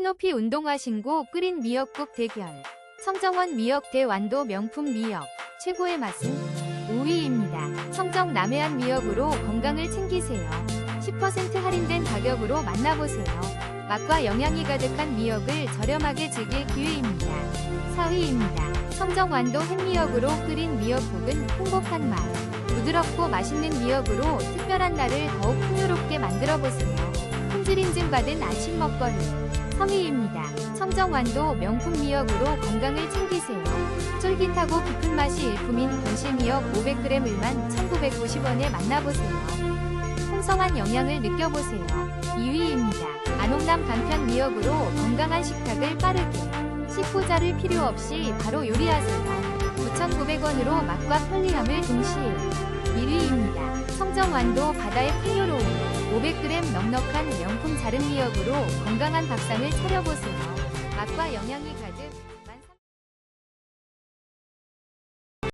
키높이 운동화 신고 끓인 미역국 대결. 청정원 미역 대완도 명품 미역. 최고의 맛은 5위입니다. 청정 남해안 미역으로 건강을 챙기세요. 10% 할인된 가격으로 만나보세요. 맛과 영양이 가득한 미역을 저렴하게 즐길 기회입니다. 4위입니다. 청정완도 햇미역으로 끓인 미역국은 풍복한 맛. 부드럽고 맛있는 미역으로 특별한 날을 더욱 풍요롭게 만들어보세요. 품질 인증받은 아침 먹거리. 3위입니다. 청정완도 명품 미역으로 건강을 챙기세요. 쫄깃하고 깊은 맛이 일품인 건실미역 500g을만 1,950원에 만나보세요. 풍성한 영양을 느껴보세요. 2위입니다. 안홍남 간편 미역으로 건강한 식탁을 빠르게. 식포자를 필요 없이 바로 요리하세요. 9,900원으로 맛과 편리함을 동시에. 1위입니다. 청정완도 바다의 풍요로움. 500g 넉넉한 명품 자른 미역으로 건강한 밥상을 차려보세요. 맛과 영양이 가득.